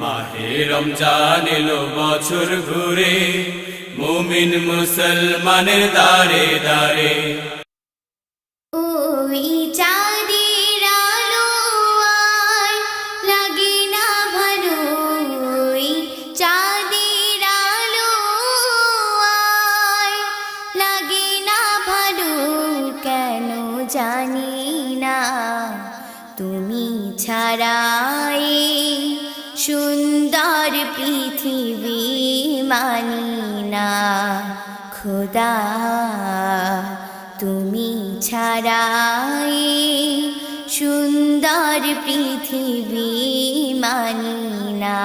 মাহে রমজান বছর ঘুরে, মুমিন মুসলমানের দারে দারে ওই চাঁদের আলো লাগে না ভালো, ওই চাঁদের লাগে না ভালো, কেন জানি না। তুমি ছাড়াই সুন্দর পৃথিবী মানি না খোদা। তুমি ছাড়াই সুন্দর পৃথিবী মানি না।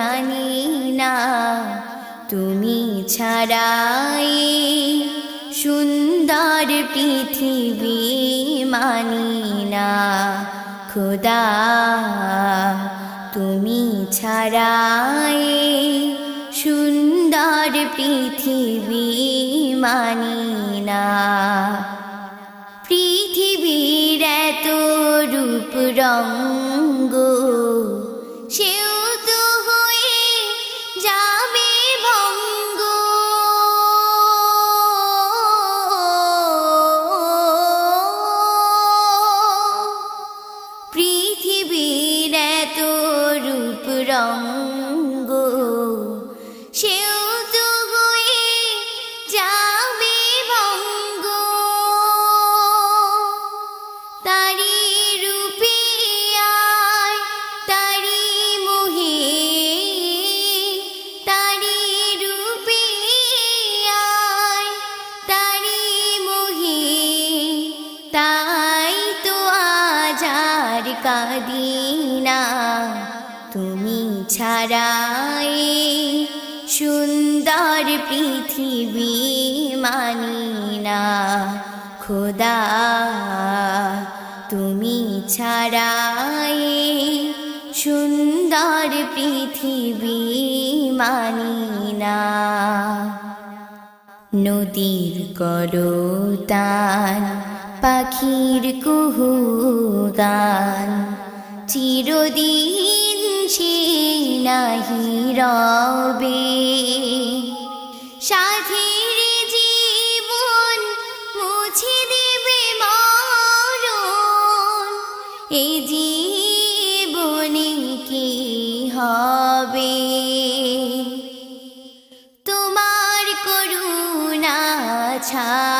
জানি না, তুমি ছাড়াই সুন্দর পৃথিবী মানি না। খোদা, তুমি ছাড়াই সুন্দর পৃথিবী মানি না। পৃথিবীর এত রূপ রঙ্গ রূপ রঙ্গ। সেও হয়ে যাবে ভঙ্গ। তারি রূপে আয়, তারি মোহে, তারি রূপে তারি মোহে। তাই তো আজার কাদিনা তুমি ছাড়াই সুন্দর পৃথিবী মানি না, খোদা। তুমি ছাড়াই সুন্দর পৃথিবী মানি না। নদীর করতান পাখির কুহু গান চিরদিন নাহি রবে। সাথীর জীবন মুছে দেবে মরণ। এই জীবনে কি হবে? তোমার করুণা ছাড়া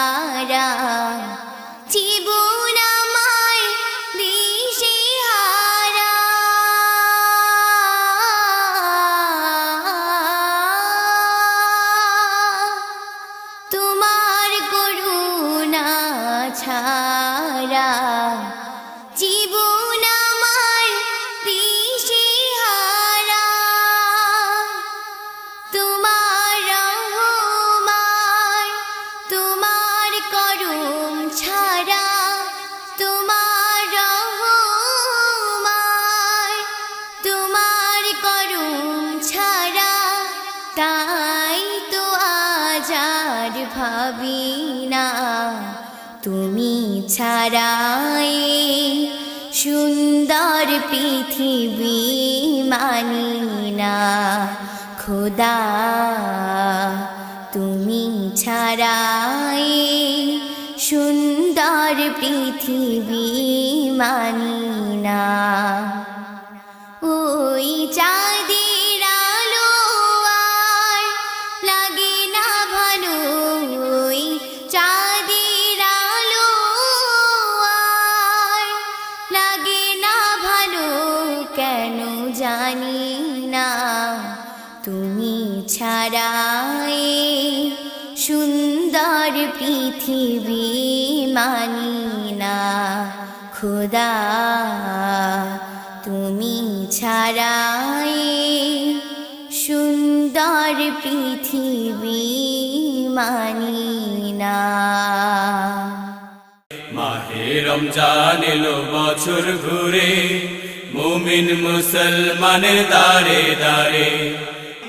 ছাড়া জীবন আমার দিশে হারা। তোমার করুম ছাড়া, তোমার রহমান তোমার করুম ছাড়া, তাই তো আজার ভাবি না। তুমি ছাড়াই সুন্দর পৃথিবী মানি না। খোদা তুমি ছাড়াই সুন্দর পৃথিবী মানি তুমি ছাড়াই সুন্দর পৃথিবী মানি না, খোদা। তুমি ছাড়াই সুন্দর পৃথিবী মানি না। মাহেরম রমজান এলো বছর ঘুরে, মুমিন মুসলমানের দারে দারে